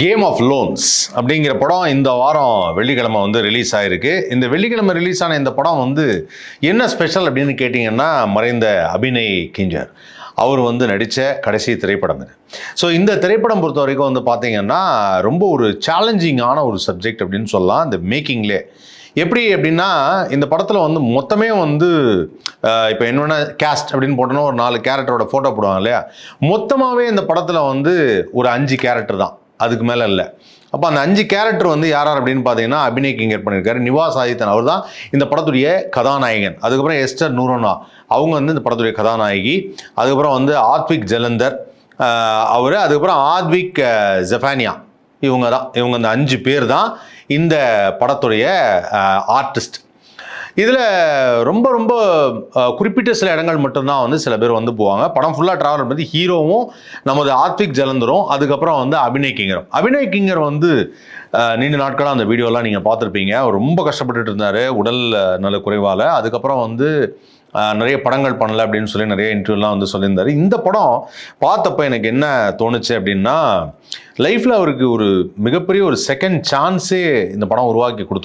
Game of loans அப்படிங்கிற படம் இந்த வாரம் வெள்ளிக்கிழமை வந்து ரிலீஸ் ஆயிருக்கு. இந்த வெள்ளிக்கிழமை ரிலீஸ் ஆன இந்த படம் வந்து என்ன ஸ்பெஷல் அப்படின்னு கேட்டிங்கன்னா மறைந்த அபிநய் கிஞ்சர். அவர் வந்து நடித்த கடைசி திரைப்படம் இது. ஸோ இந்த திரைப்படம் பொறுத்த வரைக்கும் வந்து பார்த்திங்கன்னா ரொம்ப ஒரு சேலஞ்சிங்கான ஒரு சப்ஜெக்ட் அப்படின்னு சொல்லலாம். இந்த மேக்கிங்லே எப்படி அப்படின்னா இந்த படத்தில் வந்து மொத்தமே வந்து இப்போ என்னென்ன கேஸ்ட் அப்படின்னு போட்டோன்னா ஒரு நாலு கேரக்டரோட ஃபோட்டோ போடுவாங்க இல்லையா? மொத்தமாகவே இந்த படத்தில் வந்து ஒரு அஞ்சு கேரக்டர் தான். அதுக்கு மேலே இல்லை. அப்போ அந்த அஞ்சு கேரக்டர் வந்து யார் யார் அப்படின்னு பார்த்தீங்கன்னா அபிநய் கிங்கர் பண்ணியிருக்காரு நிவாஸ் ஆதித்தன் அவர் தான் இந்த படத்துடைய கதாநாயகன். அதுக்கப்புறம் எஸ்டர் நூரோனா அவங்க வந்து இந்த படத்துடைய கதாநாயகி. அதுக்கப்புறம் வந்து ஆத்விக் ஜலந்தர் அவர். அதுக்கப்புறம் ஆத்விக் ஜெஃபானியா. இவங்க தான் இவங்க அந்த அஞ்சு பேர் தான் இந்த படத்துடைய ஆர்டிஸ்ட் இதில் ரொம்ப ரொம்ப குறிப்பிட்ட சில இடங்கள் மட்டும்தான் வந்து சில பேர் வந்து போவாங்க. படம் ஃபுல்லாக ட்ராவல் பண்ணி ஹீரோவும் நமது ஆத்விக் ஜலந்தரும் அதுக்கப்புறம் வந்து அபிநய் கிங்கரும். அபிநய் கிங்கர் வந்து நீண்ட நாட்களாக அந்த வீடியோலாம் நீங்கள் பார்த்துருப்பீங்க. அவர் ரொம்ப கஷ்டப்பட்டுட்டு இருந்தார் உடல் நல்ல குறைவால். அதுக்கப்புறம் வந்து நிறைய படங்கள் பண்ணல அப்படின்னு சொல்லி நிறைய இன்டர்வியூலாம் வந்து சொல்லியிருந்தாரு. இந்த படம் பார்த்தப்ப எனக்கு என்ன தோணுச்சு அப்படின்னா லைஃப்பில் அவருக்கு ஒரு மிகப்பெரிய ஒரு செகண்ட் சான்ஸே இந்த படம் உருவாக்கி கொடுத்துரும்.